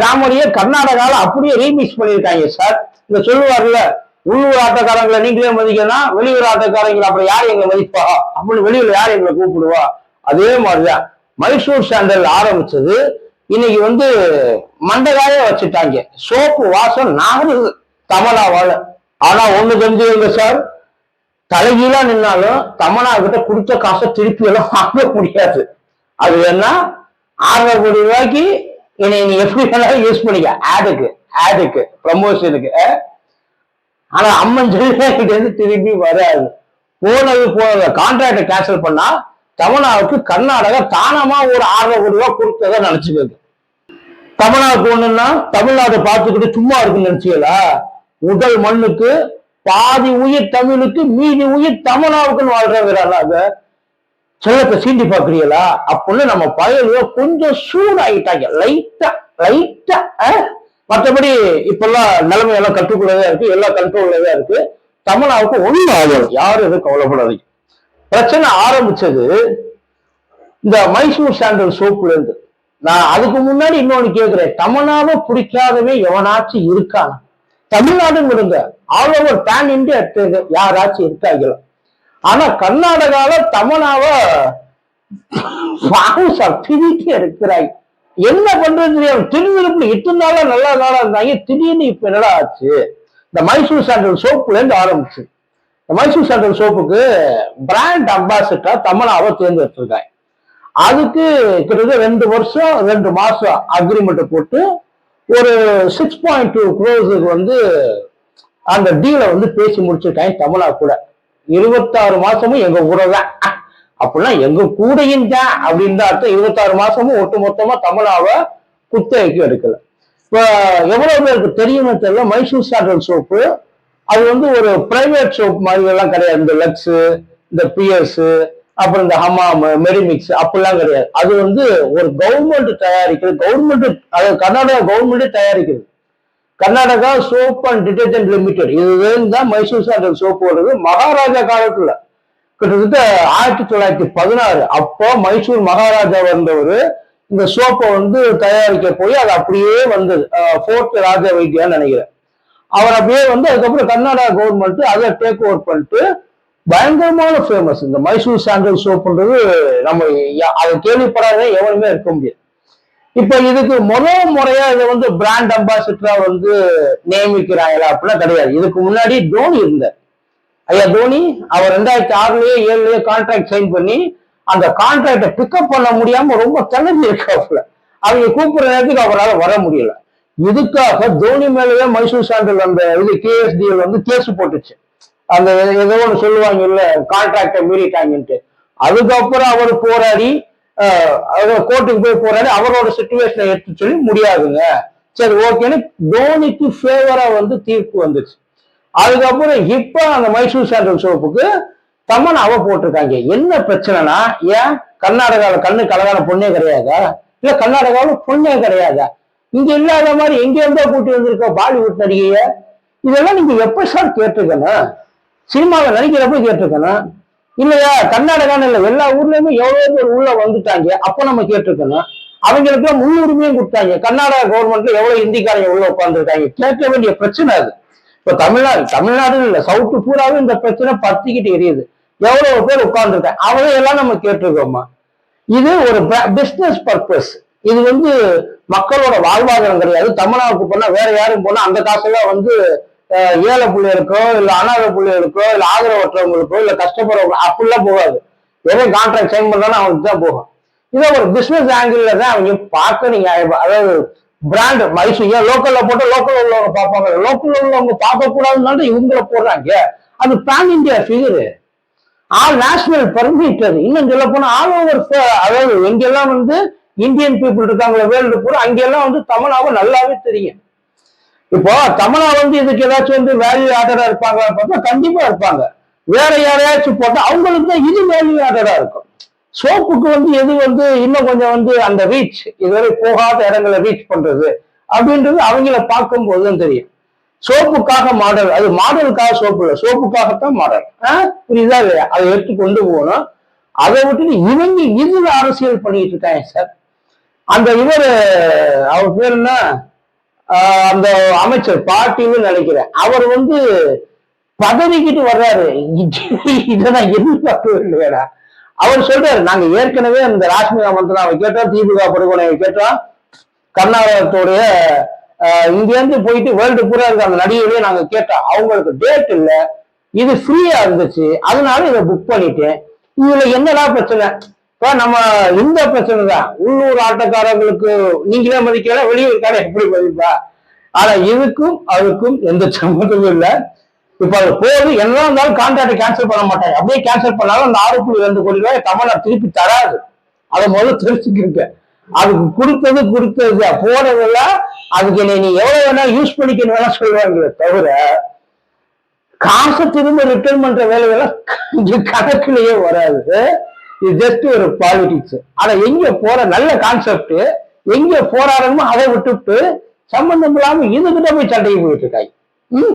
காமெடியை கர்நாடகாவில் அப்படியே ரீமிக்ஸ் பண்ணியிருக்காங்க சார் இந்த சொல்லுவார்ல உள்ளூர் ஆட்டக்காரங்களை நீங்களே மதிக்கணும்னா வெளியூர் ஆட்டக்காரங்களை அப்புறம் யார் எங்களை மதிப்பா? அப்படின்னு வெளியூர் யார் எங்களை கூப்பிடுவா? அதே மாதிரிதான் மைசூர் சாண்டல் ஆரம்பிச்சது. இன்னைக்கு வந்து மண்டகாய வச்சுட்டாங்க. சோப்பு வாசம் நாகரிக தமலாவால ஆனா ஒண்ணு தெரிஞ்சுங்க சார் தலைகீழா நின்னாலும் தமனா கிட்ட கொடுத்த காசை திருப்பி எல்லாம் வாங்க முடியாது. அது என்ன? ஆறரை கோடி ரூபாய்க்கு என்னை நீ எப்படி வேணாலும் யூஸ் பண்ணிக்க. ஆடுக்கு ஆடுக்கு ப்ரமோஷனுக்கு ஆனா அம்மன் ஜெயிலிட்டு இருந்து திரும்பி வராது. போனது போனது கான்ட்ராக்ட் கேன்சல் பண்ணா தமனாவுக்கு கர்நாடகா தானமா ஒரு ஆறரை கோடி ரூபாய் கொடுத்ததை நினைச்சுக்கோங்க. தமிழ்நாடு ஒண்ணுன்னா தமிழ்நாடு பார்த்துக்கிட்டு சும்மா இருக்குன்னு நினைச்சீங்களா உடல் மண்ணுக்கு பாதி உயிர் தமிழுக்கு மீதி உயிர் தமிழாவுக்குன்னு வாழ்றாங்க செல்லத்தை சீண்டி பாக்குறீங்களா அப்படின்னு நம்ம பழைய கொஞ்சம் சூடாயிட்டாங்க. லைட்டா லைட்டா மற்றபடி இப்பெல்லாம் நிலைமை எல்லாம் கட்டுக்குள்ளதா இருக்கு. எல்லாம் கண்ட்ரோல்லதான் இருக்கு. தமிழாவுக்கு ஒண்ணும் ஆகல யாரும் எதுவும் கவலைப்படாதீங்க. பிரச்சனை ஆரம்பிச்சது இந்த மைசூர் சாண்டல் சோப்புல இருந்து நான் அதுக்கு முன்னாடி இன்னொன்னு கேட்கிறேன். தமிழ்நாடு பிடிக்காதவே எவனாச்சும் இருக்கானா? தமிழ்நாடுன்னு ஆல் ஓவர் பேன் இந்தியா யாராச்சும் இருக்காங்களா? ஆனா கர்நாடகால தமனாவ பிரிக்க இருக்கிறாய் என்ன பண்றது தெரியும் திருவிழுப்புல இத்தனை நாளா நல்லா நாளா இருந்தாங்க திடீர்னு இப்ப என்னடா ஆச்சு? இந்த மைசூர் சாண்டல் சோப்புல இருந்து ஆரம்பிச்சு. இந்த மைசூர் சாண்டல் சோப்புக்கு பிராண்ட் அம்பாசிடர் தமனாவை தேர்ந்தெடுத்திருக்காங்க. அதுக்கு கிட்டத்தட்ட ரெண்டு வருஷம் ரெண்டு மாசம் அக்ரிமெண்ட் போட்டு ஒரு சிக்ஸ் பாயிண்ட் டூ க்ரோஸுக்கு வந்து அந்த டீலை வந்து பேசி முடிச்சிருக்காங்க தமிழா கூட. இருபத்தாறு மாசமும் எங்க கூட தான் அப்படின்னா எங்க கூடையும் தான் அப்படின்னு அர்த்தம். இருபத்தாறு மாசமும் ஒட்டு மொத்தமா தமிழாவை குத்தகைக்கு எடுக்கல. இப்போ எவ்வளவு பேருக்கு தெரியும்னு தெரியல. மைசூர் சாண்டல் சோப்பு அது வந்து ஒரு பிரைவேட் சோப் மாதிரி எல்லாம் கிடையாது. இந்த லக்ஸ் இந்த பியர்ஸ் அப்புறம் இந்த ஹமாம் மெரிமிக்ஸ் அப்படிலாம் கிடையாது. அது வந்து ஒரு கவர்மெண்ட் தயாரிக்கிறது கவர்மெண்ட் அதாவது கர்நாடகா கவர்மெண்டே தயாரிக்கிறது. Karnataka soap and detergent limited. இதுலேருந்து தான் மைசூர் சாண்டல் சோப்பு வருது மகாராஜா காலத்துல கிட்டத்தட்ட ஆயிரத்தி தொள்ளாயிரத்தி பதினாறு அப்போ மைசூர் மகாராஜா வந்தவர் இந்த சோப்பை வந்து தயாரிக்க போய் அது அப்படியே வந்தது. ஃபோர்த் ராஜா வைத்தியான்னு நினைக்கிறேன். அவர் அப்படியே வந்து அதுக்கப்புறம் கர்நாடகா கவர்மெண்ட் அதை டேக் ஓவர் பண்ணிட்டு பயங்கரமான ஃபேமஸ் இந்த மைசூர் சாண்டல் சோப்புன்றது நம்ம அதை கேள்விப்படாத எவனுமே இருக்க முடியாது. இப்ப இதுக்கு முதல் முறையா இதை வந்து பிராண்ட் அம்பாசிடரா வந்து நியமிக்கிறாங்களா அப்படிலாம் கிடையாது. இதுக்கு முன்னாடி தோனி இருந்தார். ஐயா தோனி அவர் ரெண்டாயிரத்தி ஆறுலயே ஏழுலயே கான்ட்ராக்ட் சைன் பண்ணி அந்த கான்ட்ராக்டை பிக்கப் பண்ண முடியாம ரொம்ப திணறி இருக்காப்புல. அவங்க கூப்பிடுற நேரத்துக்கு அவரால் வர முடியல. இதுக்காக தோனி மேலேயே மைசூர் சாண்டல் அந்த இது கேஎஸ்டிஎல் வந்து கேஸ் போட்டுச்சு. அந்த ஏதோ ஒன்று சொல்லுவாங்க இல்ல கான்ட்ராக்டை மீறிட்டாங்கன்ட்டு. அதுக்கப்புறம் அவர் போராடி கோர்ட்டுக்கு போய் போறாரு. அவரோட சுச்சுவேஷனை எடுத்து சொல்லி முடியாதுங்க. சரி ஓகேன்னு தோனிக்கு ஃபேவரா வந்து தீர்ப்பு வந்துச்சு. அதுக்கப்புறம் இப்ப அந்த மைசூர் சாண்டல் சோப்புக்கு தமன் அவ போட்டிருக்காங்க. என்ன பிரச்சனைனா ஏன் கர்நாடகாவில் கண்ணு கலகான பொண்ணே கிடையாதா? இல்ல கர்நாடகாவில் பொண்ணே கிடையாதா? இங்க இல்லாத மாதிரி எங்க இருந்தோ கூட்டி வந்திருக்க பாலிவுட் நடிகைய? இதெல்லாம் நீங்க எப்ப சார் கேட்டிருக்கணும்? சினிமாவில் நடிக்கிறப்ப கேட்டிருக்கணும். இல்லையா? கர்நாடகான்னு இல்லை. எல்லா ஊர்லயுமே எவ்வளவு பேர் உள்ள வந்துட்டாங்க. அப்ப நம்ம கேட்டிருக்கணும். அவங்களுக்கு முன்னுரிமையும் கொடுத்தாங்க. கர்நாடகா கவர்மெண்ட்ல எவ்வளவு இந்திக்காரங்க உள்ள உட்காந்துருக்காங்க கேட்க வேண்டிய பிரச்சனை அது. இப்ப தமிழ்நாடு தமிழ்நாடு இல்ல. சவுத்து பூராவே இந்த பிரச்சனை பத்திக்கிட்டு எரியுது. எவ்வளவு பேர் உட்கார்ந்துருக்காங்க? அவங்க எல்லாம் நம்ம கேட்டிருக்கோமா? இது ஒரு பிசினஸ் பர்பஸ் இது வந்து மக்களோட வாழ்வாதாரம் கிடையாது. தமிழ்நாட்டுக்கு போனா வேற யாரும் போனா அந்த காசெல்லாம் வந்து ஏழை பிள்ளைகளுக்கோ இல்ல அனாதை பிள்ளைகளுக்கோ இல்ல ஆதரவற்றவங்களுக்கோ இல்ல கஷ்டப்படுறவங்க அப்படிலாம் போகாது. எதுவும் கான்ட்ராக்ட் சைன் பண்ணாலும் அவனுக்கு தான் போகும். இதை ஒரு பிசினஸ் ஆங்கிள் தான் அவங்க பார்க்க நீங்க அதாவது பிராண்ட் மைசூர் ஏன் லோக்கல்ல போட்டு லோக்கல் உள்ளவங்க பார்ப்பாங்க. லோக்கல் உள்ளவங்க பார்க்க கூடாதுனால இவங்கள போடுறாங்க. அது pan India figure all national permit அது. இன்னும் சொல்ல போனா ஆல் ஓவர் அதாவது எங்கெல்லாம் வந்து இந்தியன் பீப்புள் இருக்காங்களோ வேர்ல்டு பூரா அங்கெல்லாம் வந்து தமிழாவும் நல்லாவே தெரியும். இப்போ தமிழா வந்து இதுக்கு ஏதாச்சும் வந்து வேல்யூ ஆர்டரா இருப்பாங்க பார்த்தா கண்டிப்பா இருப்பாங்க. வேற யாரையாச்சும் போட்டா அவங்களுக்கு தான் இது வேல்யூ ஆர்டரா இருக்கும். சோப்புக்கு வந்து எது வந்து இன்னும் கொஞ்சம் வந்து அந்த ரீச் இதுவரை போகாத இடங்களை ரீச் பண்றது அப்படின்றது அவங்கள பார்க்கும்போது தான் தெரியும். சோப்புக்காக மாடல் அது மாடலுக்காக சோப்பு இல்லை சோப்புக்காகத்தான் மாடல் புரியுதா இல்லையா? அதை எடுத்து கொண்டு போகணும். அதை விட்டுட்டு இவங்க இதுல அரசியல் பண்ணிட்டு இருக்காங்க சார். அந்த இவர் அவர் பேர் என்ன? அந்த அமைச்சர் பாட்டின்னு நினைக்கிறேன். அவர் வந்து பதவிக்கிட்டு வர்றாரு. இது- இதை நான் எதிர்பார்க்கவே அவர் சொல்றாரு நாங்க ஏற்கனவே இந்த ராஷ்மிகா மந்தனாவை கேட்டோம் தீபிகா படுகோனையை கேட்டோம் கர்நாடகத்துடைய இங்கேருந்து போயிட்டு வேர்ல்டு பூரா இருக்க அந்த நடிகைகளையும் நாங்க கேட்டோம். அவங்களுக்கு டேட் இல்லை. இது ஃப்ரீயா இருந்துச்சு. அதனால இதை புக் பண்ணிட்டேன். இதுல என்னடா பிரச்சனை? இப்போ நம்ம இந்த பிரச்சனை தான். உள்ளூர் ஆட்டக்காரங்களுக்கு நீங்களே மதிக்கல வெளியூர்கார எப்படி மதிப்பா? ஆனா இதுக்கும் அதுக்கும் எந்த சம்மந்தமும் இல்லை. இப்ப அது போது என்ன இருந்தாலும் கான்ட்ராக்ட் கேன்சல் பண்ண மாட்டாங்க. அப்படியே கேன்சல் பண்ணாலும் அந்த ஆறு புள்ளி ரெண்டு கோடி ரூபாய் தமிழ்நாடு திருப்பி தராது. அதை முதல்ல தெரிஞ்சுக்கிருக்க அதுக்கு கொடுத்தது கொடுத்தது போனதுல அதுக்கு என்னை நீ எவ்வளவு வேணா யூஸ் பண்ணிக்கணும் வேணா சொல்லுவாங்களே தவிர காசை திரும்ப ரிட்டர்ன் பண்ற வேலையெல்லாம் இங்க கணக்குலயே வராது. இது ஜஸ்ட் ஒரு பாலிட்டிக்ஸ் ஆனா எங்க போற நல்ல கான்செப்ட் எங்க போராடணுமோ அதை விட்டுட்டு சம்பந்தம் இல்லாம இதுகிட்ட போய் சண்டைக்கு போயிட்டு இருக்காங்க.